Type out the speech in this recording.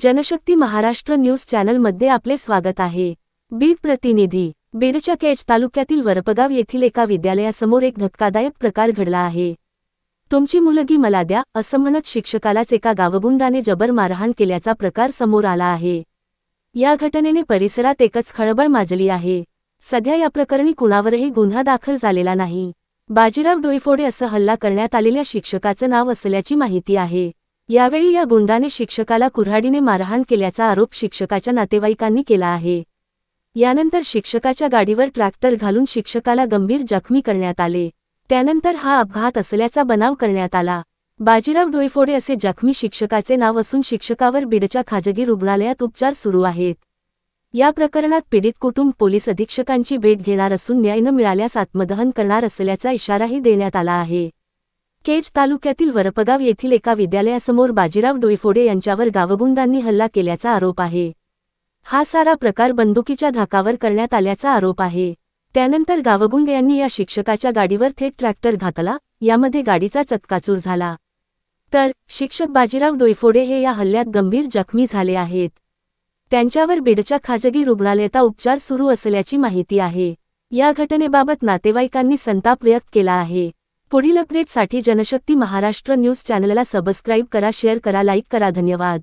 Janshakti Maharashtra news चॅनलमध्ये आपले स्वागत आहे. बीड प्रतिनिधी बीडच्या केज तालुक्यातील वरपगाव येथील एका विद्यालयासमोर एक धक्कादायक प्रकार घडला आहे. तुमची मुलगी मला द्या असं म्हणत शिक्षकालाच एका गावगुंडाने जबर मारहाण केल्याचा प्रकार समोर आला आहे. या घटनेने परिसरात एकच खळबळ माजली आहे. सध्या या प्रकरणी कुणावरही गुन्हा दाखल झालेला नाही. बाजीराव डोईफोडे असं हल्ला करण्यात आलेल्या शिक्षकाचं नाव असल्याची माहिती आहे. यावेळी या गुंडाने शिक्षकाला कुऱ्हाडीने मारहाण केल्याचा आरोप शिक्षकाच्या नातेवाईकांनी केला आहे. यानंतर शिक्षकाच्या गाडीवर ट्रॅक्टर घालून शिक्षकाला गंभीर जखमी करण्यात आले. त्यानंतर हा अपघात असल्याचा बनाव करण्यात आला. बाजीराव डोईफोडे असे जखमी शिक्षकाचे नाव असून शिक्षकावर बीडच्या खाजगी रुग्णालयात उपचार सुरू आहेत. या प्रकरणात पीडित कुटुंब पोलीस अधीक्षकांची भेट घेणार असून न्याय न मिळाल्यास आत्मदहन करणार असल्याचा इशाराही देण्यात आला आहे. केज तालुक्यातील वरपगाव येथील एका विद्यालयासमोर बाजीराव डोईफोडे यांच्यावर गावगुंडांनी हल्ला केल्याचा आरोप आहे. हा सारा प्रकार बंदुकीच्या धाकावर करण्यात आल्याचा आरोप आहे. त्यानंतर गावगुंड यांनी या शिक्षकाच्या गाडीवर थेट ट्रॅक्टर घातला यामध्ये गाडीचा चक्काचूर झाला. तर शिक्षक बाजीराव डोईफोडे हे या हल्ल्यात गंभीर जखमी झाले आहेत. त्यांच्यावर बीडच्या खाजगी रुग्णालयात उपचार सुरू असल्याची माहिती आहे. या घटनेबाबत नातेवाईकांनी संताप व्यक्त केला आहे. पुढील अपडेटसाठी जनशक्ती महाराष्ट्र न्यूज चॅनलला सबस्क्राईब करा शेअर करा लाईक करा. धन्यवाद.